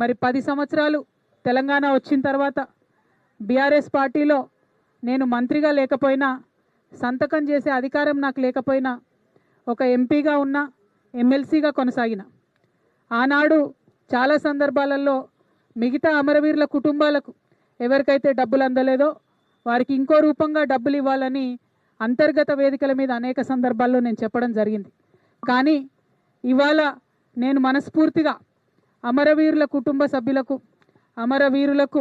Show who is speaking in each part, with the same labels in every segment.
Speaker 1: మరి పది సంవత్సరాలు తెలంగాణ వచ్చిన తర్వాత బీఆర్ఎస్ పార్టీలో నేను మంత్రిగా లేకపోయినా సంతకం చేసే అధికారం నాకు లేకపోయినా ఒక ఎంపీగా ఉన్న ఎమ్మెల్సీగా కొనసాగిన. ఆనాడు చాలా సందర్భాలలో మిగతా అమరవీరుల కుటుంబాలకు ఎవరికైతే డబ్బులు అందలేదో వారికి ఇంకో రూపంగా డబ్బులు ఇవ్వాలని అంతర్గత వేదికల మీద అనేక సందర్భాల్లో నేను చెప్పడం జరిగింది. కానీ ఇవాళ నేను మనస్ఫూర్తిగా అమరవీరుల కుటుంబ సభ్యులకు అమరవీరులకు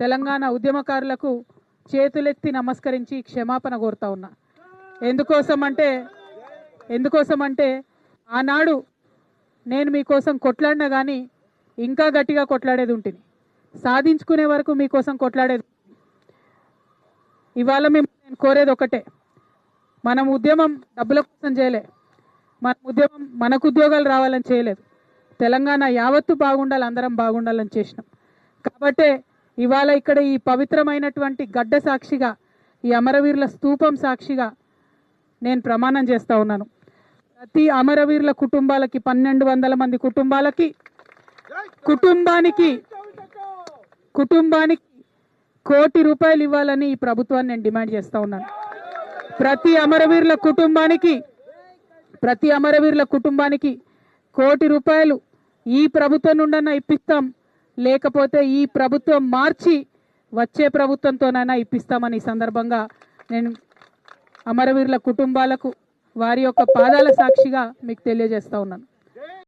Speaker 1: తెలంగాణ ఉద్యమకారులకు చేతులెత్తి నమస్కరించి క్షమాపణ కోరుతా ఉన్నా. ఎందుకోసం అంటే ఎందుకోసం అంటే ఆనాడు నేను మీకోసం కొట్లాడినా కానీ ఇంకా గట్టిగా కొట్లాడేది ఉంటుంది సాధించుకునే వరకు మీకోసం కొట్లాడేది ఇవాళ మేము నేను కోరేది ఒకటే. మనం ఉద్యమం డబ్బుల కోసం చేయలే. మన ఉద్యమం మనకు ఉద్యోగాలు రావాలని చేయలేదు. తెలంగాణ యావత్తు బాగుండాలి అందరం బాగుండాలని చేసినాం. కాబట్టే ఇవాళ ఇక్కడ ఈ పవిత్రమైనటువంటి గడ్డ సాక్షిగా ఈ అమరవీరుల స్తూపం సాక్షిగా నేను ప్రమాణం చేస్తూ ఉన్నాను. ప్రతి అమరవీరుల కుటుంబాలకి పన్నెండు వందల మంది కుటుంబాలకి కుటుంబానికి కుటుంబానికి కోటి రూపాయలు ఇవ్వాలని ఈ ప్రభుత్వాన్ని నేను డిమాండ్ చేస్తూ ఉన్నాను. ప్రతి అమరవీరుల కుటుంబానికి ప్రతి అమరవీరుల కుటుంబానికి కోటి రూపాయలు ఈ ప్రభుత్వం నుండన్నా ఇప్పిస్తాం. లేకపోతే ఈ ప్రభుత్వం మార్చి వచ్చే ప్రభుత్వంతోనైనా ఇప్పిస్తామని ఈ సందర్భంగా నేను అమరవీరుల కుటుంబాలకు వారి యొక్క పాదాల సాక్షిగా మీకు తెలియజేస్తా ఉన్నాను.